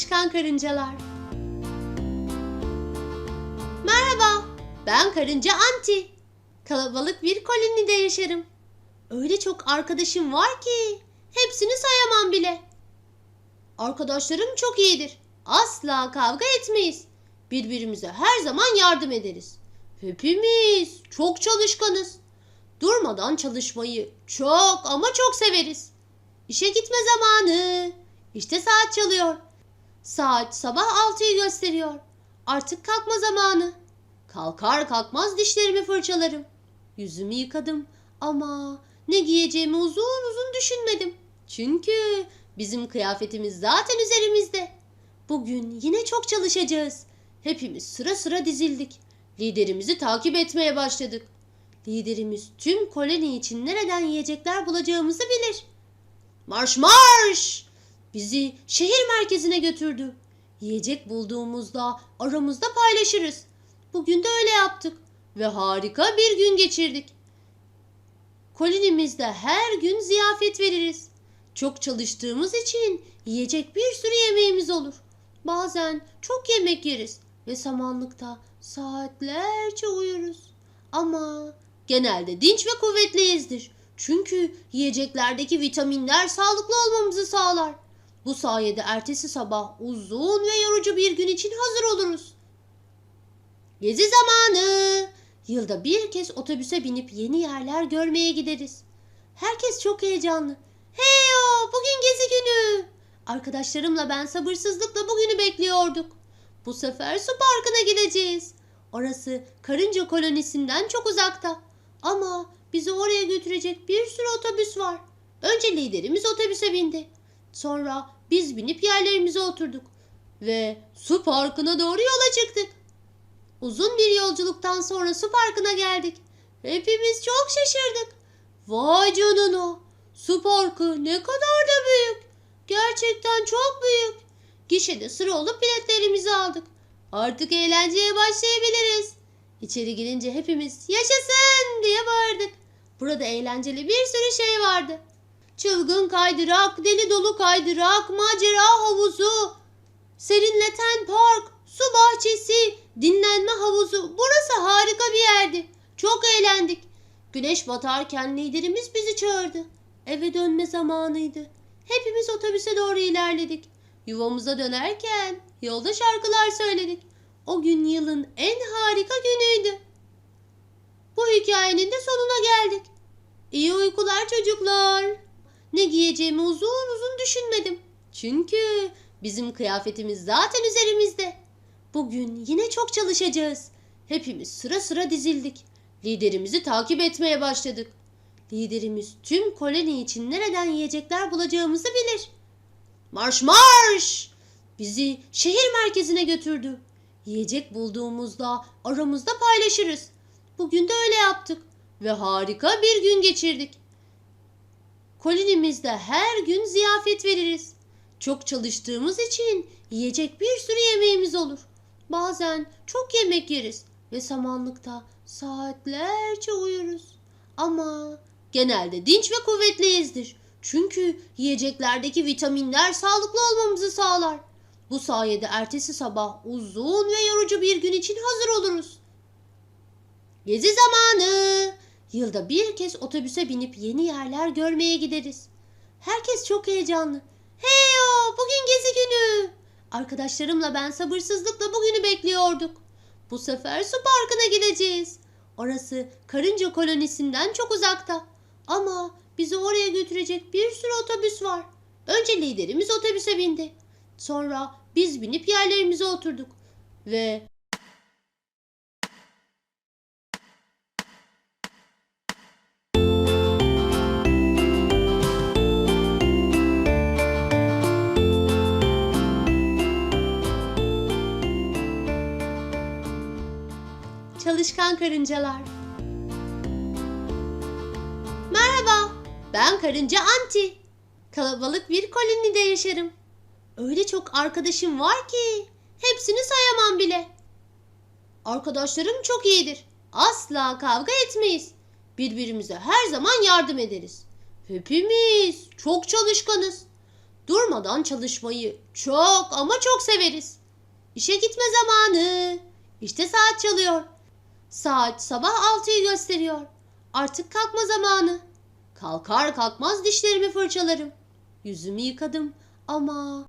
Çalışkan karıncalar. Merhaba, ben karınca Anti. Kalabalık bir kolonide yaşarım. Öyle çok arkadaşım var ki hepsini sayamam bile. Arkadaşlarım çok iyidir. Asla kavga etmeyiz. Birbirimize her zaman yardım ederiz. Hepimiz çok çalışkanız. Durmadan çalışmayı çok ama çok severiz. İşe gitme zamanı. İşte saat çalıyor. Saat sabah 6'yı gösteriyor. Artık kalkma zamanı. Kalkar kalkmaz dişlerimi fırçalarım. Yüzümü yıkadım ama ne giyeceğimi uzun uzun düşünmedim. Çünkü bizim kıyafetimiz zaten üzerimizde. Bugün yine çok çalışacağız. Hepimiz sıra sıra dizildik. Liderimizi takip etmeye başladık. Liderimiz tüm koloni için nereden yiyecekler bulacağımızı bilir. Marş marş! Bizi şehir merkezine götürdü. Yiyecek bulduğumuzda aramızda paylaşırız. Bugün de öyle yaptık ve harika bir gün geçirdik. Kolonimizde her gün ziyafet veririz. Çok çalıştığımız için yiyecek bir sürü yemeğimiz olur. Bazen çok yemek yeriz ve samanlıkta saatlerce uyuruz. Ama genelde dinç ve kuvvetliyizdir. Çünkü yiyeceklerdeki vitaminler sağlıklı olmamızı sağlar. Bu sayede ertesi sabah uzun ve yorucu bir gün için hazır oluruz. Gezi zamanı. Yılda bir kez otobüse binip yeni yerler görmeye gideriz. Herkes çok heyecanlı. Heyo, bugün gezi günü. Arkadaşlarımla ben sabırsızlıkla bugünü bekliyorduk. Bu sefer su parkına gideceğiz. Orası karınca kolonisinden çok uzakta. Ama bizi oraya götürecek bir sürü otobüs var. Önce liderimiz otobüse bindi. Sonra biz binip yerlerimize oturduk. Ve su parkına doğru yola çıktık. Uzun bir yolculuktan sonra su parkına geldik. Hepimiz çok şaşırdık. Vay canına! Su parkı ne kadar da büyük. Gerçekten çok büyük. Gişede sıra olup biletlerimizi aldık. Artık eğlenceye başlayabiliriz. İçeri girince hepimiz yaşasın diye bağırdık. Burada eğlenceli bir sürü şey vardı. Çılgın kaydırak, deli dolu kaydırak, macera havuzu, serinleten park, su bahçesi, dinlenme havuzu. Burası harika bir yerdi. Çok eğlendik. Güneş batarken liderimiz bizi çağırdı. Eve dönme zamanıydı. Hepimiz otobüse doğru ilerledik. Yuvamıza dönerken yolda şarkılar söyledik. O gün yılın en harika günüydü. Bu hikayenin de sonuna geldik. İyi uykular çocuklar. Ne giyeceğimi uzun uzun düşünmedim. Çünkü bizim kıyafetimiz zaten üzerimizde. Bugün yine çok çalışacağız. Hepimiz sıra sıra dizildik. Liderimizi takip etmeye başladık. Liderimiz tüm koloni için nereden yiyecekler bulacağımızı bilir. Marş marş! Bizi şehir merkezine götürdü. Yiyecek bulduğumuzda aramızda paylaşırız. Bugün de öyle yaptık ve harika bir gün geçirdik. Kolonimizde her gün ziyafet veririz. Çok çalıştığımız için yiyecek bir sürü yemeğimiz olur. Bazen çok yemek yeriz ve samanlıkta saatlerce uyuruz. Ama genelde dinç ve kuvvetliyizdir. Çünkü yiyeceklerdeki vitaminler sağlıklı olmamızı sağlar. Bu sayede ertesi sabah uzun ve yorucu bir gün için hazır oluruz. Gezi zamanı. Yılda bir kez otobüse binip yeni yerler görmeye gideriz. Herkes çok heyecanlı. Heyo, bugün gezi günü. Arkadaşlarımla ben sabırsızlıkla bugünü bekliyorduk. Bu sefer su parkına gideceğiz. Orası karınca kolonisinden çok uzakta. Ama bizi oraya götürecek bir sürü otobüs var. Önce liderimiz otobüse bindi. Sonra biz binip yerlerimize oturduk. Ve Çalışkan karıncalar. Merhaba, ben karınca Anti. Kalabalık bir kolonide yaşarım. Öyle çok arkadaşım var ki hepsini sayamam bile. Arkadaşlarım çok iyidir. Asla kavga etmeyiz. Birbirimize her zaman yardım ederiz. Hepimiz çok çalışkanız. durmadan çalışmayı çok ama çok severiz. İşe gitme zamanı. İşte saat çalıyor. Saat sabah 6'yı gösteriyor. Artık kalkma zamanı. Kalkar kalkmaz dişlerimi fırçalarım. Yüzümü yıkadım ama